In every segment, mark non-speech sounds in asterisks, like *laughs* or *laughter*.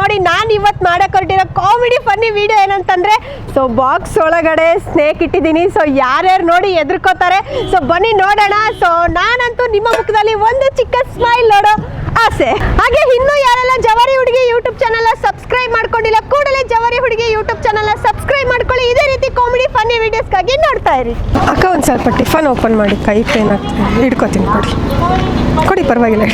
And ಇವತ್ತು ಮಾಡಕ್ಕೆ ಹೊರಟಿರೋ ಕಾಮಿಡಿ ಫನ್ನಿ ವಿಡಿಯೋ ಏನಂತಂದರೆ ಸೊ ಬಾಕ್ಸ್ ಒಳಗಡೆ ಸ್ನೇಕ್ ಇಟ್ಟಿದ್ದೀನಿ. ಸೊ ಯಾರ್ಯಾರು ನೋಡಿ ಎದುರ್ಕೋತಾರೆ ಸೊ ಬನ್ನಿ ನೋಡೋಣ. ಸೊ ನಾನಂತೂ ನಿಮ್ಮ ಮುಖದಲ್ಲಿ ಒಂದು ಚಿಕ್ಕ ಸ್ಮೈಲ್ ನೋಡೋ ಆಸೆ. ಹಾಗೆ ಇನ್ನೂ ಯಾರೆಲ್ಲ ಜವಾರಿ ಹುಡುಗಿ ಯೂಟ್ಯೂಬ್ ಚಾನಲ್ ಸಬ್ಸ್ಕ್ರೈಬ್ ಮಾಡ್ಕೊಂಡಿಲ್ಲ, ಕೂಡಲೇ ಜವಾರಿ ಹುಡುಗಿ ಯೂಟ್ಯೂಬ್ ಚಾನಲ್ ಸಬ್ಸ್ಕ್ರೈಬ್ ಮಾಡ್ಕೊಳ್ಳಿ. ಇದೇ ರೀತಿ ಕಾಮಿಡಿ ಫನ್ನಿ ವಿಡಿಯೋಸ್ಗಾಗಿ ನೋಡ್ತಾ ಇರಿ. ಅಕ್ಕ ಒಂದು ಸ್ವಲ್ಪ ಟಿಫನ್ ಓಪನ್ ಮಾಡಿ, ಕೈ ಪೇನ್ ಆಗ್ತದೆ. ಇಡ್ಕೋತೀನಿ ಕೊಡಿ. ಕೊಡಿ, ಪರವಾಗಿಲ್ಲ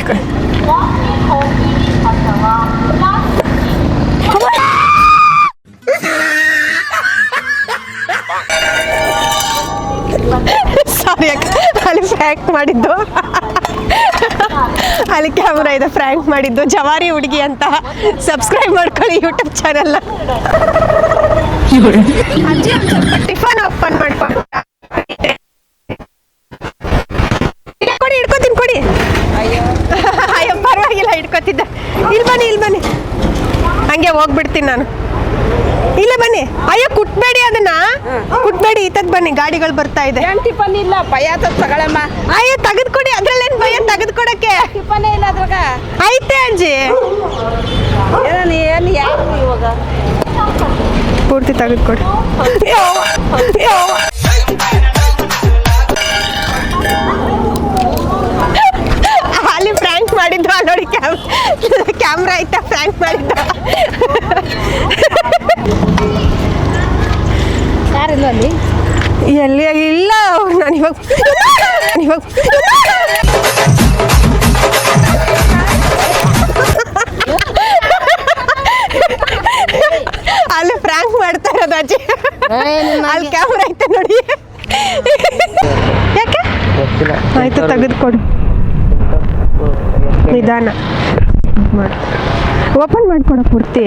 ಅಲ್ಲಿ ಫ್ರ್ಯಾಂಕ್ ಮಾಡಿದ್ದು. ಅಲ್ಲಿ ಕ್ಯಾಮ್ರಾ ಇದೆ ಫ್ರ್ಯಾಂಕ್ ಮಾಡಿದ್ದು. ಜವಾರಿ ಹುಡುಗಿ ಅಂತ. ಸಬ್ಸ್ಕ್ರೈಬ್ ಮಾಡ್ಕೊಳ್ಳಿ ಯೂಟ್ಯೂಬ್ ಚಾನಲ್ ಟಿಫನ್ ಓಪನ್ ಮಾಡ್ಕೊಂಡು ಕೊಡಿ ಕೊಡಿ. ಅಯ್ಯೋ, ಪರವಾಗಿಲ್ಲ, ಹಿಡ್ಕೊತಿದ್ದೆ. ಇಲ್ಲಿ ಬನ್ನಿ ಇಲ್ಲಿ ಬನ್ನಿ. ಹಂಗೆ ಹೋಗ್ಬಿಡ್ತೀನಿ ನಾನು. ಇಲ್ಲ ಬನ್ನಿ. ಅಯ್ಯೋ ಕುಟ್ಬೇಡಿ ಅದನ್ನ. ಕುಟ್ಬೇಡಿ ಈತದ್ ಬನ್ನಿ ಗಾಡಿಗಳು ಬರ್ತಾ ಇದೆ. ಟಿಫನ್ ಇಲ್ಲ? ಭಯ ತಗೊಳಮ್ಮ. ಅಯ್ಯೋ ತೆಗೆದ್ಕೊಡಿ ಅದ್ರಲ್ಲೇನ್ ಭಯ? ತೆಗೆದ್ಕೊಡಕ್ಕೆ. ಟಿಫನೇ ಇಲ್ಲ ಅದ್ರಾಗ. ಐತೆ ಅಂಜಿ. ಏನ್ ಏನ್ ಯಾರು ಇವಾಗ? ಪೂರ್ತಿ ತೆಗೆದ್ಕೊಡಿ. ಅಲ್ಲಿ ಫ್ರ್ಯಾಂಕ್ ಮಾಡಿದ್ರು ನೋಡಿ ಕ್ಯಾಮ್ ಕ್ಯಾಮ್ರಾ ಐತ ಫ್ರ್ಯಾಂಕ್ ಮಾಡಿದ್ದು ಅಲ್ಲಿ? ಎಲ್ಲಿ? ಇಲ್ಲ ನಾನು ಇವಾಗ ನಾನ್ ಇವಾಗ ಅಲ್ಲಿ ಫ್ರ್ಯಾಂಕ್ ಮಾಡ್ತಾ ಇರೋದು ಅಜ್ಜಿ. ಅಲ್ಲಿ ಕ್ಯಾಮ್ರಾ ಐತೆ ನೋಡಿ. ಯಾಕೆ? ಆಯ್ತು ತೆಗೆದುಕೊಡು. ನಿಧಾನ. ಮಾಡಿ ಓಪನ್ ಮಾಡ್ಕೊಡ ಪೂರ್ತಿ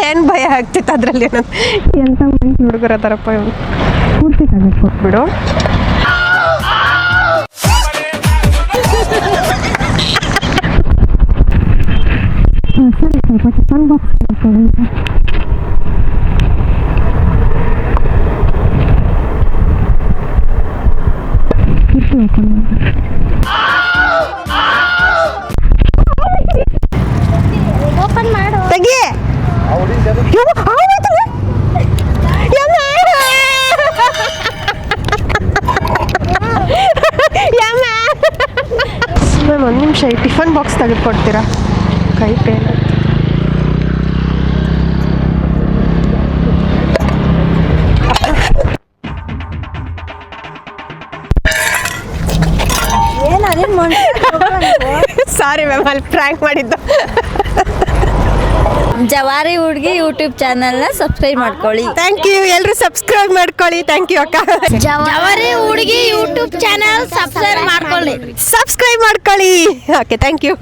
ಏನ್ ಭಯ ಆಗ್ತಿತ್ತು ಅದ್ರಲ್ಲಿ ಏನಂತ? ಎಂತ ಹುಡುಗರ ತರಪ್ಪ ಇವ್ರು? ಪೂರ್ತಿ ಬಿಡು. ಸರಿ ಸ್ವಲ್ಪ ಒಂದು ನಿಮಿಷ ಈ ಟಿಫನ್ ಬಾಕ್ಸ್ ತೆಗೆದುಕೊಡ್ತೀರಾ? ಕೈ ಪೇನ್ ಸಾರಿ ಮ್ಯಾಮ್ *laughs* ಅಲ್ಲಿ ಪ್ರ್ಯಾಂಕ್ ಮಾಡಿದ್ದು. ಜವಾರಿ ಹುಡುಗಿ ಯೂಟ್ಯೂಬ್ನ ಸಬ್ಸ್ಕ್ರೈಬ್ ಮಾಡ್ಕೊಳ್ಳಿ. ಥ್ಯಾಂಕ್ ಯು ಎಲ್ಲರೂ ಸಬ್ಸ್ಕ್ರೈಬ್ ಮಾಡ್ಕೊಳ್ಳಿ. ಥ್ಯಾಂಕ್ ಯು ಅಕ್ಕ. Jawari Hudugi YouTube channel subscribe ಮಾಡ್ಕೊಳ್ಳಿ. ಸಬ್ಸ್ಕ್ರೈಬ್ ಮಾಡ್ಕೊಳ್ಳಿ. Okay thank you